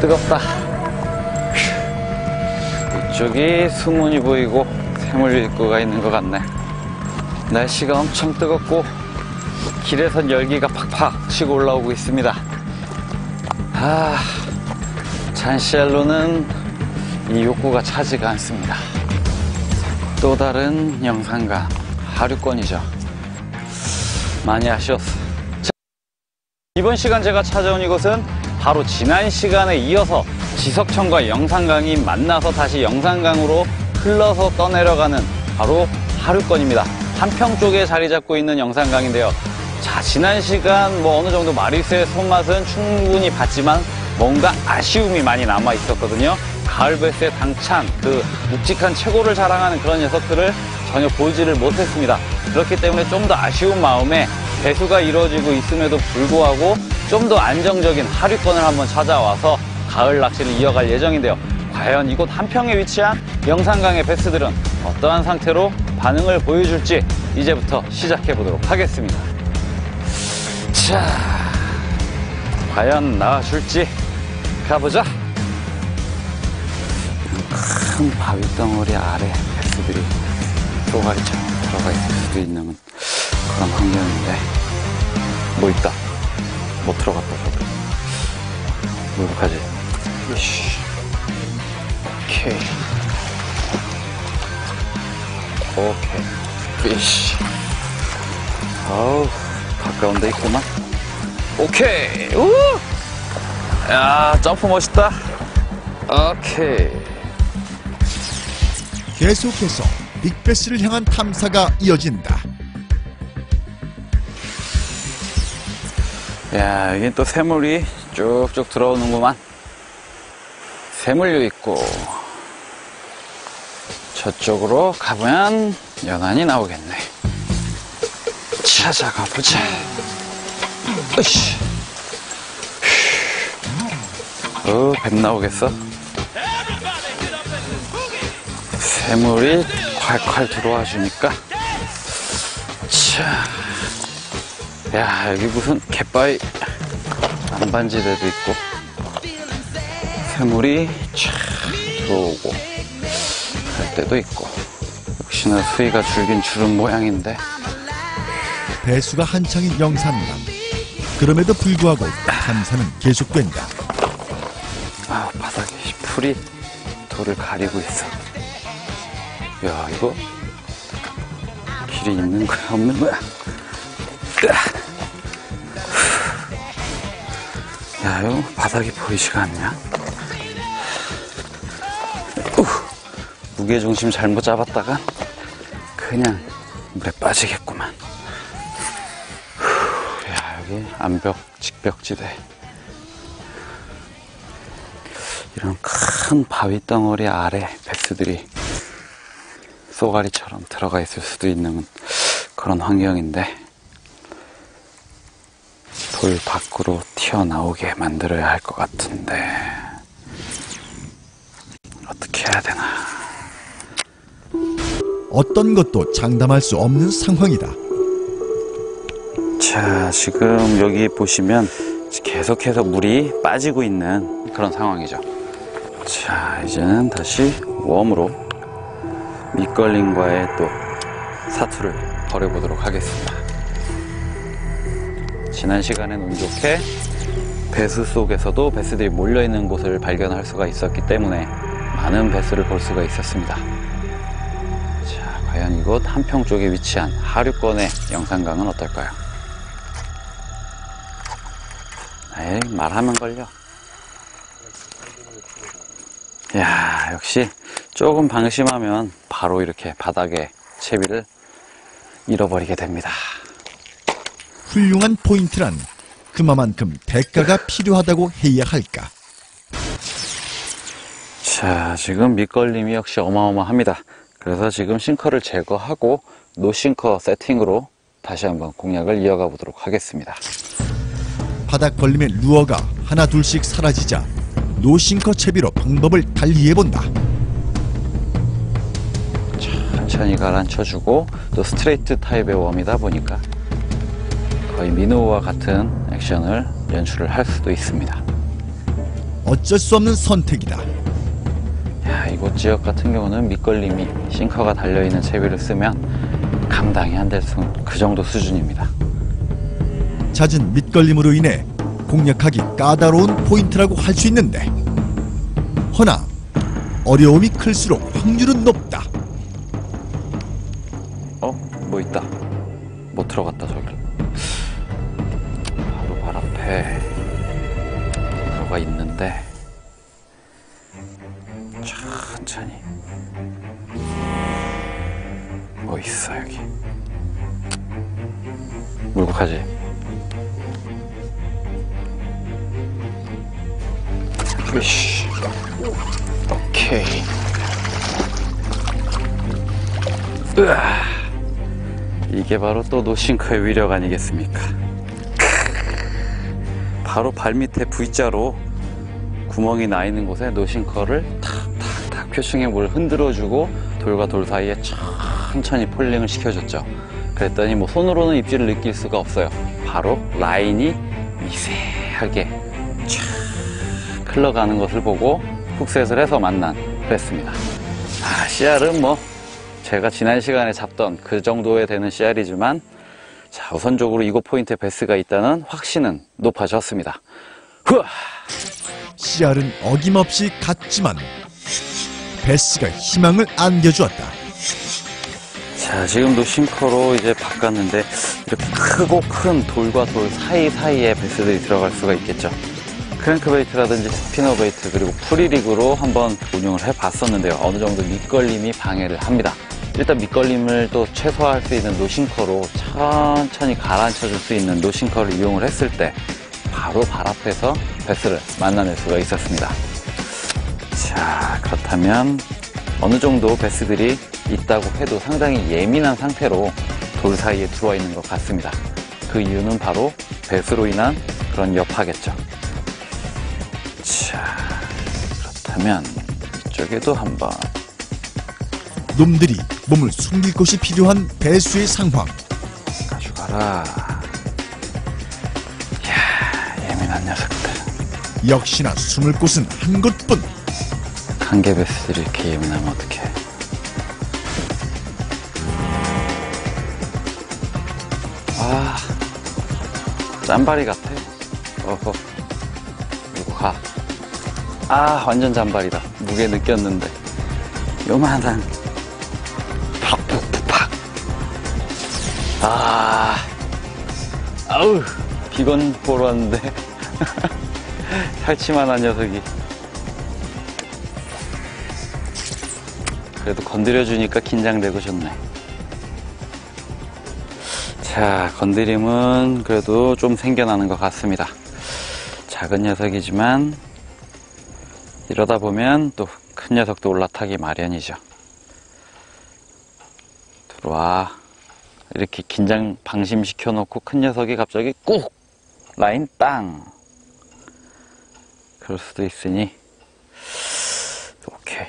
뜨겁다. 이쪽이 수문이 보이고 새물 입구가 있는 것 같네. 날씨가 엄청 뜨겁고 길에선 열기가 팍팍 치고 올라오고 있습니다. 아, 잔시알로는 이 욕구가 차지가 않습니다. 또 다른 영상관 하류권이죠. 많이 아쉬웠어. 자, 이번 시간 제가 찾아온 이곳은 바로 지난 시간에 이어서 지석천과 영산강이 만나서 다시 영산강으로 흘러서 떠내려가는 바로 하류권입니다. 한평 쪽에 자리 잡고 있는 영산강인데요. 자, 지난 시간 뭐 어느 정도 마리스의 손맛은 충분히 봤지만 뭔가 아쉬움이 많이 남아 있었거든요. 가을 베스의 당찬 그 묵직한 최고를 자랑하는 그런 녀석들을 전혀 보지를 못했습니다. 그렇기 때문에 좀 더 아쉬운 마음에 배수가 이루어지고 있음에도 불구하고 좀 더 안정적인 하류권을 한번 찾아와서 가을 낚시를 이어갈 예정인데요. 과연 이곳 한평에 위치한 영산강의 베스들은 어떠한 상태로 반응을 보여줄지 이제부터 시작해 보도록 하겠습니다. 자, 과연 나와줄지 가보자. 큰 바위 덩어리 아래 베스들이 쏘가리처럼 들어가 있을 수도 있는 그런 환경인데 뭐 있다. 못 들어갔다 저도. 뭐? 이씨. 오케이. 오케이. 피쉬. 아우, 가까운 데 있구만. 오케이. 우! 야, 점프 멋있다. 오케이. 계속해서 빅베스를 향한 탐사가 이어진다. 야, 여긴 또 새물이 쭉쭉 들어오는구만. 새물류 있고, 저쪽으로 가보면 연안이 나오겠네. 찾아가 보자. 으씨. 어, 뱀 나오겠어? 새물이 콸콸 들어와 주니까. 자. 야, 여기 무슨 갯바위 안반지대도 있고, 새물이 촥 들어오고, 갈 때도 있고, 역시나 수위가 줄긴 줄은 모양인데, 배수가 한창인 영산강. 그럼에도 불구하고 탐사는 계속된다. 아, 바닥에 풀이 돌을 가리고 있어. 야, 이거 길이 있는 거야, 없는 거야? 으아. 야, 이거 바닥이 보이지가 않냐? 우, 무게중심 잘못 잡았다가 그냥 물에 빠지겠구만. 후, 야, 여기 암벽, 직벽지대. 이런 큰 바위 덩어리 아래 베스들이 쏘가리처럼 들어가 있을 수도 있는 그런 환경인데 돌 밖으로 튀어나오게 만들어야 할 것 같은데 어떻게 해야 되나? 어떤 것도 장담할 수 없는 상황이다. 자 지금 여기 보시면 계속해서 물이 빠지고 있는 그런 상황이죠. 자 이제는 다시 웜으로 밑걸림과의 또 사투를 벌여보도록 하겠습니다. 지난 시간엔 운 좋게 배수 속에서도 배스들이 몰려있는 곳을 발견할 수가 있었기 때문에 많은 배스를 볼 수가 있었습니다. 자 과연 이곳 한평 쪽에 위치한 하류권의 영산강은 어떨까요? 에이 말하면 걸려 야 역시 조금 방심하면 바로 이렇게 바닥에 채비를 잃어버리게 됩니다. 훌륭한 포인트란 그만큼 대가가 필요하다고 해야 할까? 자 지금 밑걸림이 역시 어마어마합니다 그래서 지금 싱커를 제거하고 노싱커 세팅으로 다시 한번 공략을 이어가 보도록 하겠습니다 바닥 걸림의 루어가 하나 둘씩 사라지자 노싱커 채비로 방법을 달리해본다. 천천히 가라앉혀주고 또 스트레이트 타입의 웜이다 보니까 거의 미노우와 같은 액션을 연출을 할 수도 있습니다 어쩔 수 없는 선택이다. 야, 이곳 지역 같은 경우는 밑걸림이 싱커가 달려있는 채비를 쓰면 감당이 안 될 그 정도 수준입니다. 잦은 밑걸림으로 인해 공략하기 까다로운 포인트라고 할 수 있는데 허나 어려움이 클수록 확률은 높다. 어? 뭐 있다. 못 들어갔다, 저기. 오케이. 으아. 이게 바로 또 노싱크의 위력 아니겠습니까? 바로 발밑에 V자로 구멍이 나 있는 곳에 노싱커를 탁탁탁 표층에 물 흔들어주고 돌과 돌 사이에 천천히 폴링을 시켜줬죠. 그랬더니 뭐 손으로는 입질을 느낄 수가 없어요. 바로 라인이 미세하게 쫙 흘러가는 것을 보고 훅셋을 해서 만난 그랬습니다. 아, CR은 뭐 제가 지난 시간에 잡던 그 정도에 되는 CR이지만 자 우선적으로 이곳 포인트에 베스가 있다는 확신은 높아졌습니다. 후아! CR은 어김없이 갔지만 베스가 희망을 안겨주었다. 자 지금도 싱커로 이제 바꿨는데 이렇게 크고 큰 돌과 돌 사이사이에 베스들이 들어갈 수가 있겠죠. 크랭크베이트라든지 스피너베이트 그리고 프리릭으로 한번 운용을 해봤었는데요. 어느 정도 밑걸림이 방해를 합니다. 일단 밑걸림을 또 최소화할 수 있는 노싱커로 천천히 가라앉혀줄 수 있는 노싱커를 이용을 했을 때 바로 발 앞에서 베스를 만나낼 수가 있었습니다. 자 그렇다면 어느 정도 베스들이 있다고 해도 상당히 예민한 상태로 돌 사이에 들어와 있는 것 같습니다. 그 이유는 바로 베스로 인한 그런 여파겠죠. 자, 그렇다면 이쪽에도 한번 놈들이 몸을 숨길 곳이 필요한 배수의 상황. 가져가라. 이야, 예민한 녀석들. 역시나 숨을 곳은 한 곳뿐. 한개베스들이 이렇게 예민하면 어떡해. 아, 짠바리 같아. 어허. 이거 가. 아, 완전 잔발이다. 무게 느꼈는데. 요만한. 팍팍팍팍. 아, 아우, 비건 보러 왔는데. 살치만한 녀석이. 그래도 건드려주니까 긴장되고 좋네. 자, 건드림은 그래도 좀 생겨나는 것 같습니다. 작은 녀석이지만 이러다 보면 또 큰 녀석도 올라타기 마련이죠. 들어와. 이렇게 긴장 방심시켜 놓고 큰 녀석이 갑자기 꾹! 라인 땅! 그럴 수도 있으니, 오케이.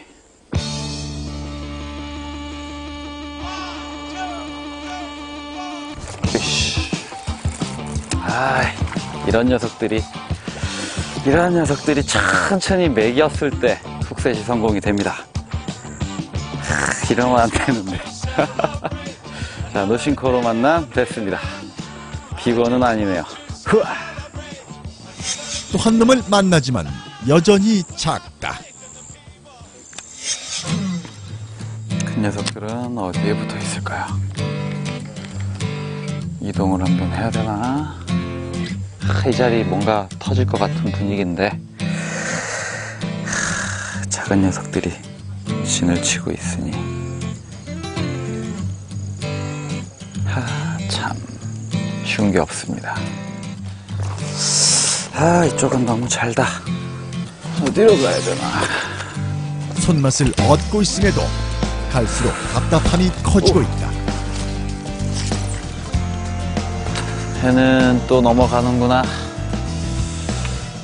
으쌰. 아, 이런 녀석들이 이런 녀석들이 천천히 매겼을 때 훅셋이 성공이 됩니다. 하, 이러면 안 되는데. 자, 노싱커로 만남 됐습니다. 비건은 아니네요. 또 한 놈을 만나지만 여전히 작다. 큰 녀석들은 어디에 붙어 있을까요? 이동을 한번 해야 되나? 아, 이 자리 뭔가 터질 것 같은 분위기인데 하, 작은 녀석들이 진을 치고 있으니 하 참 쉬운 게 없습니다. 아 이쪽은 너무 잘다. 어디로 가야 되나? 손맛을 얻고 있음에도 갈수록 답답함이 커지고 있다. 해는 또 넘어가는구나.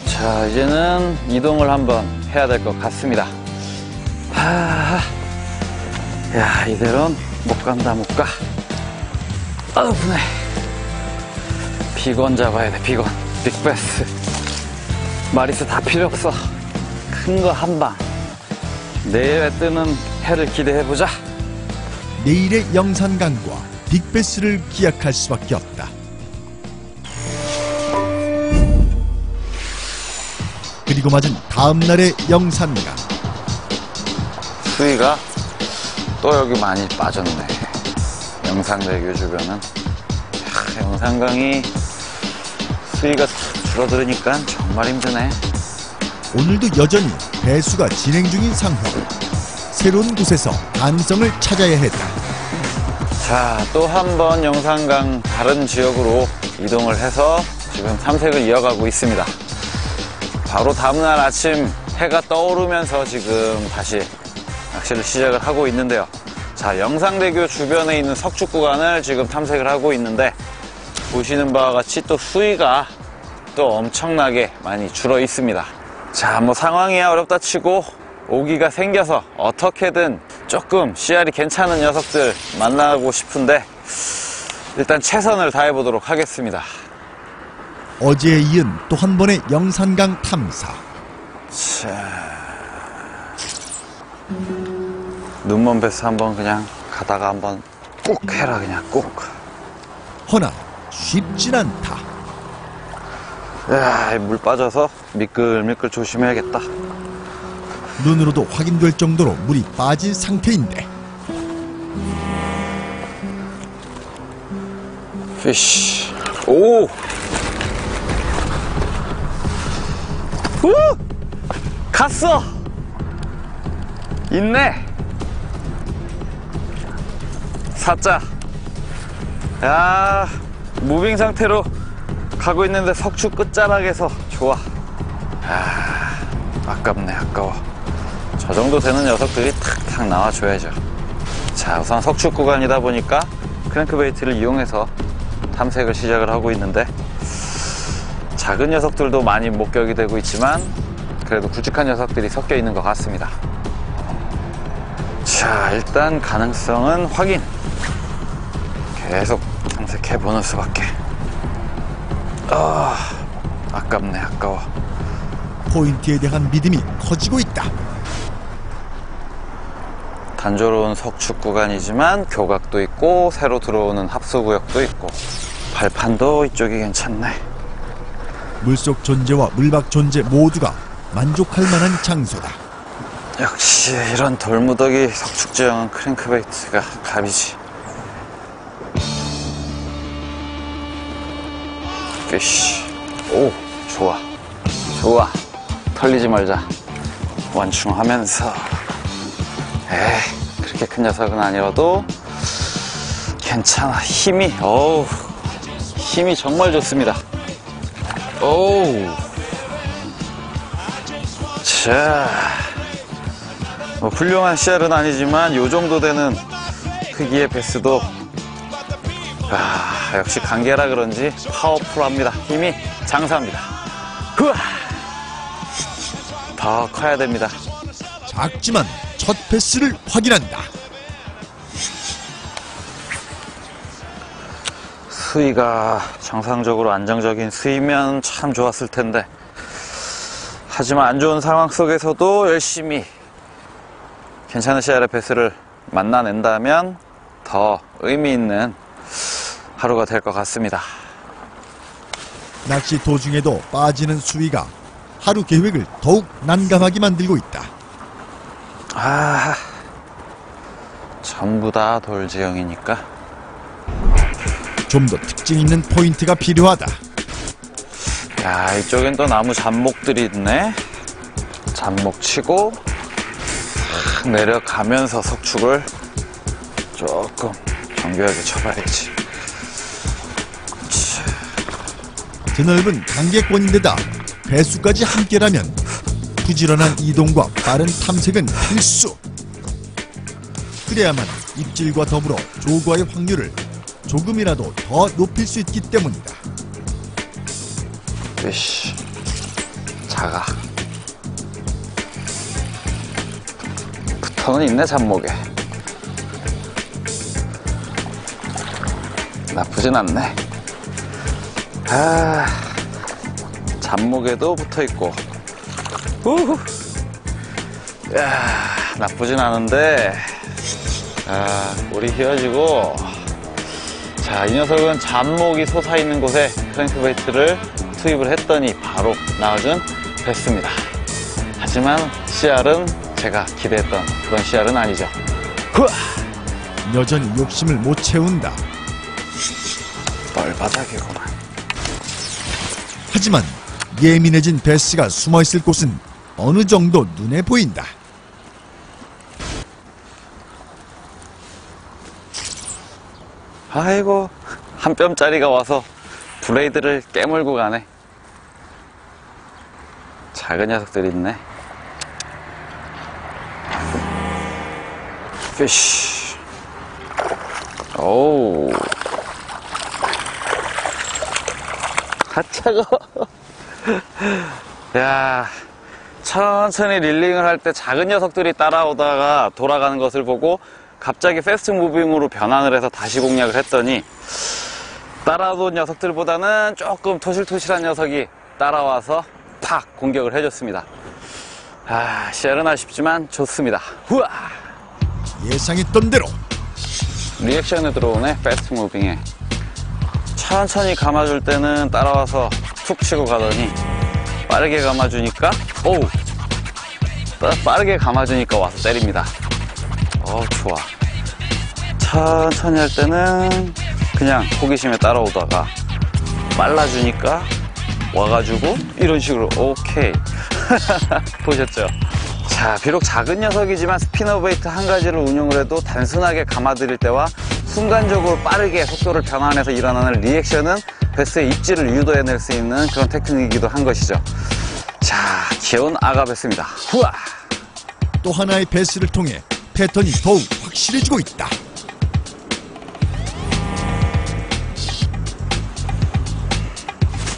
자, 이제는 이동을 한번 해야 될 것 같습니다. 하, 야, 이대로는 못 간다, 못 가. 아우, 분해. 비건 잡아야 돼, 비건. 빅베스. 마리스 다 필요 없어. 큰 거 한 방. 내일에 뜨는 해를 기대해보자. 내일의 영산강과 빅베스를 기약할 수밖에 없다. 그리고 맞은 다음 날의 영산강. 수위가 또 여기 많이 빠졌네. 영산대교 주변은. 야, 영산강이 수위가 줄어들으니까 정말 힘드네. 오늘도 여전히 배수가 진행 중인 상황. 새로운 곳에서 가능성을 찾아야 했다. 자, 또 한 번 영산강 다른 지역으로 이동을 해서 지금 탐색을 이어가고 있습니다. 바로 다음날 아침 해가 떠오르면서 지금 다시 낚시를 시작을 하고 있는데요. 자, 영상대교 주변에 있는 석축 구간을 지금 탐색을 하고 있는데 보시는 바와 같이 또 수위가 또 엄청나게 많이 줄어 있습니다. 자, 뭐 상황이 어렵다 치고 오기가 생겨서 어떻게든 조금 씨알이 괜찮은 녀석들 만나고 싶은데 일단 최선을 다해보도록 하겠습니다. 어제에 이은 또 한 번의 영산강 탐사. 눈먼 배스 한번 그냥 가다가 한번 꾹 해라 그냥 꾹. 허나 쉽진 않다. 야, 물 빠져서 미끌미끌 조심해야겠다. 눈으로도 확인될 정도로 물이 빠진 상태인데 피쉬. 오! 우! 갔어! 있네! 사자. 야, 무빙 상태로 가고 있는데 석축 끝자락에서 좋아. 아, 아깝네, 아까워. 저 정도 되는 녀석들이 탁탁 나와줘야죠. 자, 우선 석축 구간이다 보니까 크랭크베이트를 이용해서 탐색을 시작을 하고 있는데 작은 녀석들도 많이 목격이 되고 있지만 그래도 굵직한 녀석들이 섞여 있는 것 같습니다. 자, 일단 가능성은 확인. 계속 탐색해 보는 수밖에. 아, 아깝네, 아까워. 포인트에 대한 믿음이 커지고 있다. 단조로운 석축 구간이지만 교각도 있고 새로 들어오는 합수구역도 있고 발판도 이쪽이 괜찮네. 물속 존재와 물밖 존재 모두가 만족할 만한 장소다. 역시 이런 돌무더기 석축지형은 크랭크베이트가 갑이지. 피쉬. 오, 좋아. 좋아. 털리지 말자. 완충하면서. 에이, 그렇게 큰 녀석은 아니어도 괜찮아. 힘이, 어우, 힘이 정말 좋습니다. 오우. 자. 뭐 훌륭한 씨알은 아니지만 요 정도 되는 크기의 베스도 아, 역시 관계라 그런지 파워풀합니다. 힘이 장사합니다. 후아! 더 커야 됩니다. 작지만 첫 패스를 확인한다. 수위가 정상적으로 안정적인 수위면 참 좋았을 텐데 하지만 안 좋은 상황 속에서도 열심히 괜찮은 베스를 만나낸다면 더 의미 있는 하루가 될 것 같습니다. 낚시 도중에도 빠지는 수위가 하루 계획을 더욱 난감하게 만들고 있다. 아, 전부 다 돌지형이니까 좀 더 특징 있는 포인트가 필요하다. 야, 이쪽엔 또 나무 잡목들이 있네. 잡목 치고 탁 내려가면서 석축을 조금 정교하게 쳐봐야지. 드넓은 강계권인데다 배수까지 함께라면 부지런한 이동과 빠른 탐색은 필수. 그래야만 입질과 더불어 조과의 확률을 조금이라도 더 높일 수 있기 때문이다. 으씨, 작아. 붙어는 있네, 잡목에. 나쁘진 않네. 아, 잡목에도 붙어 있고. 우후. 야, 나쁘진 않은데, 아, 우리 휘어지고, 자, 이 녀석은 잡목이 솟아있는 곳에 크랭크베이트를 투입을 했더니 바로 나와준 베스입니다. 하지만 CR은 제가 기대했던 그런 CR은 아니죠. 후아! 여전히 욕심을 못 채운다. 뻘바닥이구만. 하지만 예민해진 베스가 숨어 있을 곳은 어느 정도 눈에 보인다. 아이고, 한 뼘짜리가 와서 블레이드를 깨물고 가네. 작은 녀석들이 있네. 피쉬. 오우. 아, 차가워. 야, 천천히 릴링을 할 때 작은 녀석들이 따라오다가 돌아가는 것을 보고 갑자기 패스트 무빙으로 변환을 해서 다시 공략을 했더니 따라오던 녀석들보다는 조금 토실토실한 녀석이 따라와서 팍 공격을 해줬습니다. 아, 시알은 아쉽지만 좋습니다. 후아! 예상했던 대로 리액션에 들어오네, 패스트 무빙에. 천천히 감아줄 때는 따라와서 툭 치고 가더니 빠르게 감아주니까, 오우! 빠- 빠르게 감아주니까 와서 때립니다. 어 좋아. 천천히 할 때는 그냥 호기심에 따라오다가 빨라주니까 와가지고 이런 식으로 오케이. 보셨죠? 자, 비록 작은 녀석이지만 스피너 베이트 한 가지를 운용을 해도 단순하게 감아드릴 때와 순간적으로 빠르게 속도를 변환해서 일어나는 리액션은 베스의 입지를 유도해낼 수 있는 그런 테크닉이기도 한 것이죠. 자, 귀여운 아가 베스입니다. 후아! 또 하나의 베스를 통해 패턴이 더욱 확실해지고 있다.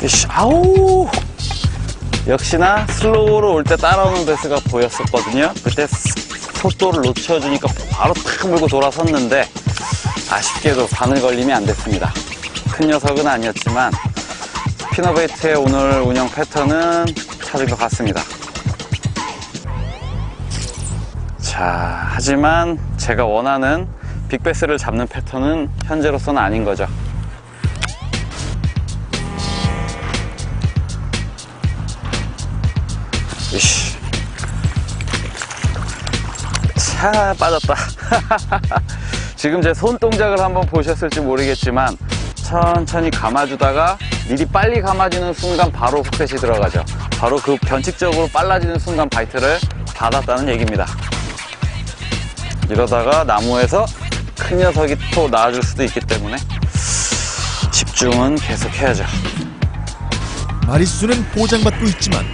이씨, 아우! 역시나 슬로우로 올 때 따라오는 베스가 보였었거든요. 그때 속도를 놓쳐주니까 바로 탁 물고 돌아섰는데 아쉽게도 바늘 걸림이 안 됐습니다. 큰 녀석은 아니었지만 스피너베이트의 오늘 운영 패턴은 찾은 것 같습니다. 자, 하지만 제가 원하는 빅베스를 잡는 패턴은 현재로서는 아닌 거죠. 차 빠졌다. 지금 제 손 동작을 한번 보셨을지 모르겠지만 천천히 감아주다가 미리 빨리 감아주는 순간 바로 훅셋이 들어가죠. 바로 그 변칙적으로 빨라지는 순간 바이트를 받았다는 얘기입니다. 이러다가 나무에서 큰 녀석이 또 나와줄 수도 있기 때문에 집중은 계속 해야죠. 마리수는 보장받고 있지만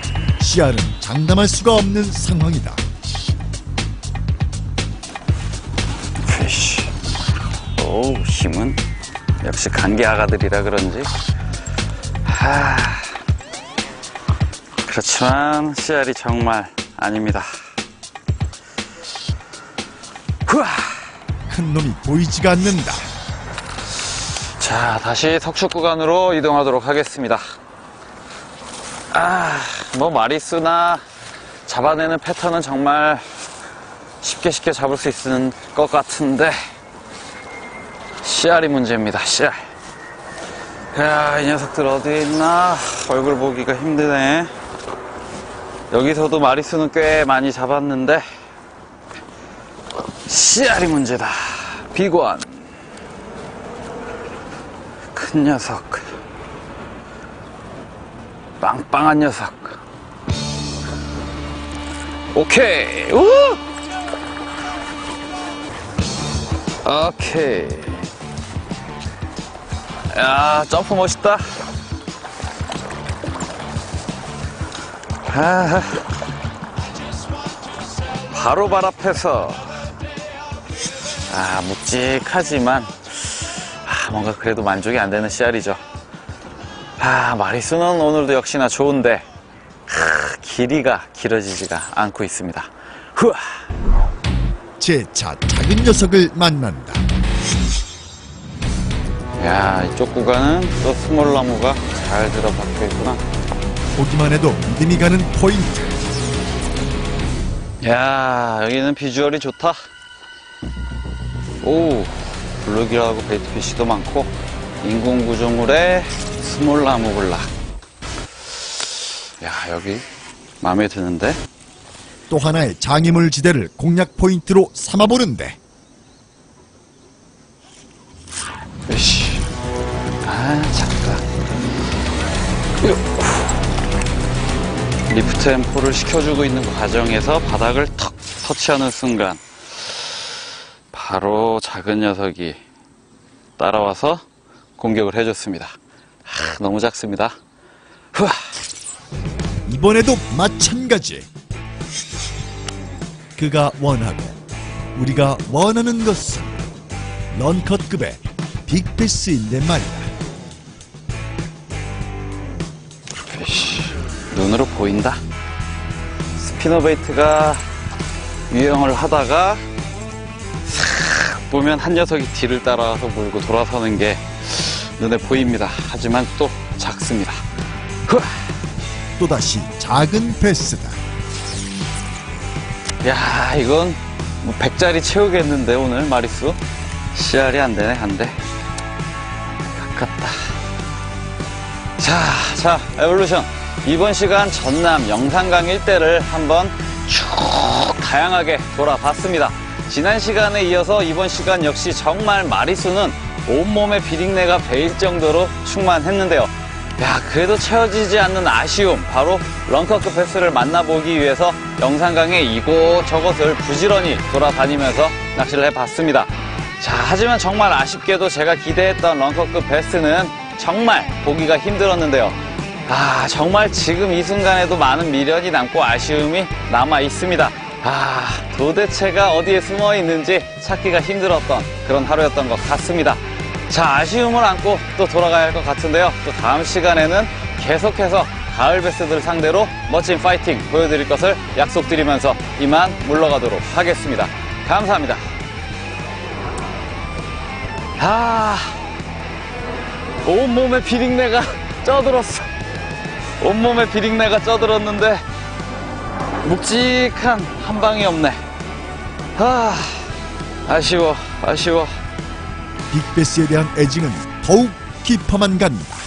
시야는 장담할 수가 없는 상황이다. 오, 힘은 역시 간계 아가들이라 그런지. 하. 그렇지만 CR이 정말 아닙니다. 후아. 큰 놈이 보이지가 않는다. 자, 다시 석축 구간으로 이동하도록 하겠습니다. 아, 뭐 마리수나 잡아내는 패턴은 정말 쉽게 쉽게 잡을 수 있는 것 같은데 씨알이 문제입니다. 씨알. 야, 이 녀석들 어디에 있나 얼굴 보기가 힘드네. 여기서도 마리수는 꽤 많이 잡았는데 씨알이 문제다. 비관. 큰 녀석. 빵빵한 녀석. 오케이. 우! 오케이. 야, 점프 멋있다. 아, 바로 발 앞에서. 아, 묵직하지만 아, 뭔가 그래도 만족이 안 되는 씨알이죠. 아, 마리수는 오늘도 역시나 좋은데, 하, 길이가 길어지지가 않고 있습니다. 후아! 재차 작은 녀석을 만난다. 야, 이쪽 구간은 또 스몰 나무가 잘 들어박혀 있구나. 보기만 해도 믿음이 가는 포인트. 야 여기는 비주얼이 좋다. 오 블루기라고 베이트피쉬도 많고 인공구조물에 스몰나무 블락. 야 여기 마음에 드는데? 또 하나의 장애물 지대를 공략 포인트로 삼아보는데. 으씨 아 으. 리프트 앰프를 시켜주고 있는 과정에서 바닥을 턱 터치하는 순간 바로 작은 녀석이 따라와서 공격을 해줬습니다 아, 너무 작습니다 후아 이번에도 마찬가지. 그가 원하고 우리가 원하는 것은 런컷급의 빅패스인데 말이야. 눈으로 보인다. 스피너 베이트가 유행을 하다가 싹 보면 한 녀석이 뒤를 따라와서 물고 돌아서는 게 눈에 보입니다. 하지만 또 작습니다. 후아 또다시 작은 패스다. 야 이건 뭐 100짜리 채우겠는데 오늘 마리수. CR이 안 되네 안돼. 가깝다. 자, 자 에볼루션 이번 시간 전남 영산강 일대를 한번 쭉 다양하게 돌아봤습니다 지난 시간에 이어서 이번 시간 역시 정말 마리수는 온몸에 비린내가 배일 정도로 충만했는데요 야, 그래도 채워지지 않는 아쉬움. 바로 런커급 패스를 만나보기 위해서 영산강의 이곳저곳을 부지런히 돌아다니면서 낚시를 해봤습니다. 자, 하지만 정말 아쉽게도 제가 기대했던 런커급 베스는 정말 보기가 힘들었는데요. 아, 정말 지금 이 순간에도 많은 미련이 남고 아쉬움이 남아 있습니다. 아, 도대체가 어디에 숨어 있는지 찾기가 힘들었던 그런 하루였던 것 같습니다. 자, 아쉬움을 안고 또 돌아가야 할 것 같은데요. 또 다음 시간에는 계속해서 가을 베스들 상대로 멋진 파이팅 보여드릴 것을 약속드리면서 이만 물러가도록 하겠습니다. 감사합니다. 아, 온몸에 비린내가 쪄들었어. 온몸에 비린내가 쪄들었는데, 묵직한 한 방이 없네. 아, 아쉬워, 아쉬워. 빅패스에 대한 애증은 더욱 깊어만 간다.